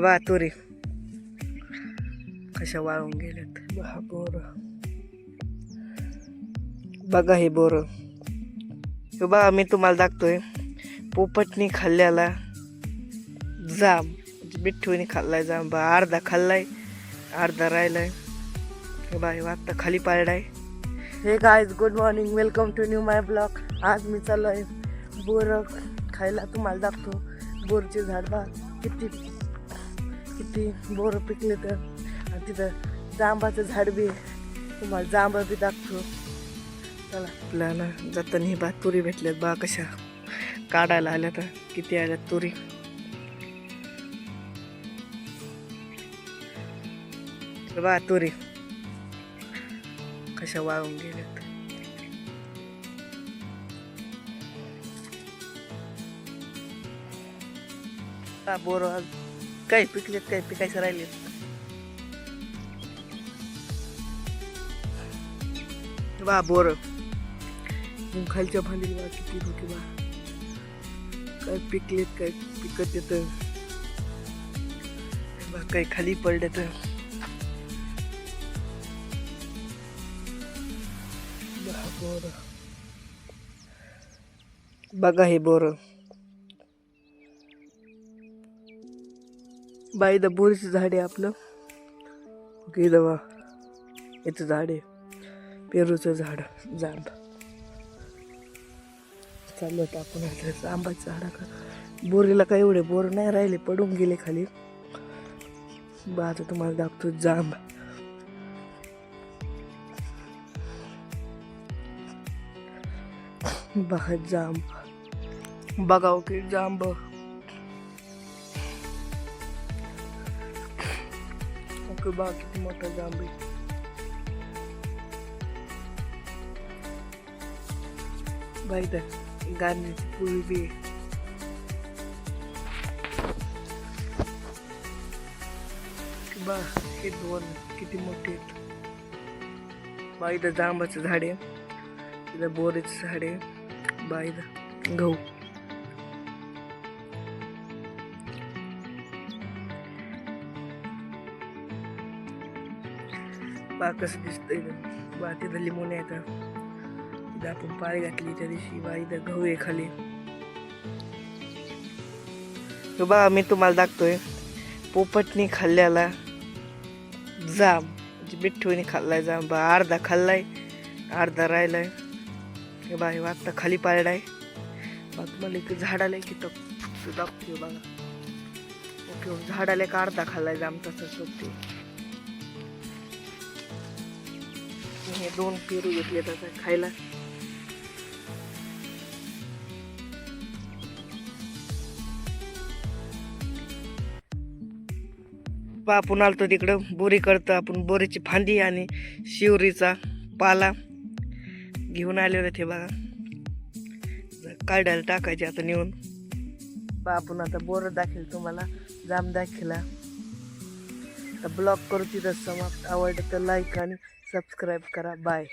बा तुरी. कशा वाळून गेल्यात. बा बोर. बघा हे बोर. हे बघा मी तुम्हाला दाखतोय. पोपटनी खाल्ल्याला जाम म्हणजे मिठ्ठूने खाल्लाय जाम. बा अर्धा खाल्लाय अर्धा राहिलाय. हे बा हे आत्ता खाली पाडलाय हे guys good morning welcome to new my blog आज मी चाललो आहे बोर खायला. तुम्हाला दाखतो बोरचे झाड बा किती किती बोरं पिकले तर. आणि तिथं जांबाचं झाड बी तुम्हाला जांबा बी दाखतो चला. आपल्याला जाताना ही बा तुरी भेटल्यात बा कशा. काढायला आल्या तर किती आल्यात तुरी. बा तुरी. कशा वाळून गेल्यात. बोर काय पिकलेत काय पिकायचं राहिलेत बा बोर. खालच्या भांडी वा किती होती वा. काय पिकलेत काय पिकत येत. बा काही खाली पडले तर बोर. बघा हे बोर. बाई द बोरीचं झाड आहे आपलं. ओके दवा याचं झाड आहे. पेरूचं झाड जांब. चाललं होतं आपण आता जांबाचं झाड का बोरीला काय एवढे बोर नाही राहिले पडून गेले खाली. बा आता तुम्हाला दाखतो जांब. बघा जांब. बघा ओके जांब. ओके बा किती मोठा जांब आहे बाई तर गाण्याची पोळी बी आहे. बा हे दोन किती मोठे आहेत बाई तर जांबाचं झाड आहे तिथं बोरेचं झाड आहे बाई गहू बा कसं दिसतंय इथं. बा तिथं लिंबून येतं तिथं आपण पाय घातली त्या दिवशी बा इथं गहू आहे खाली तो बा मी तुम्हाला दाखतोय पोपटनी खाल्ल्याला जाम म्हणजे मिठ्ठूने खाल्लाय जाम बा अर्धा खाल्लाय अर्धा राहिलाय हे बा हे आत्ता खाली पाळलाय बा तुम्हाला इथे झाडाला की तो दाखतोय बघा ओके झाडाला एक अर्धा खाल्लाय जाम तसंच होते हे दोन पेरू घेतले त्याचा खायला. आपण आलतो तिकडं. बोरी करतो आपण. बोरीची फांदी आणि शिवरीचा पाला घेऊन आले होते बघा. काढायला टाकायचे आता नेऊन. आपण आता बोर दाखील तुम्हाला. जाम दाखिला तर ब्लॉग करू तिथं समाप्त. आवडलं तर लाईक आणि सबस्क्राईब करा. बाय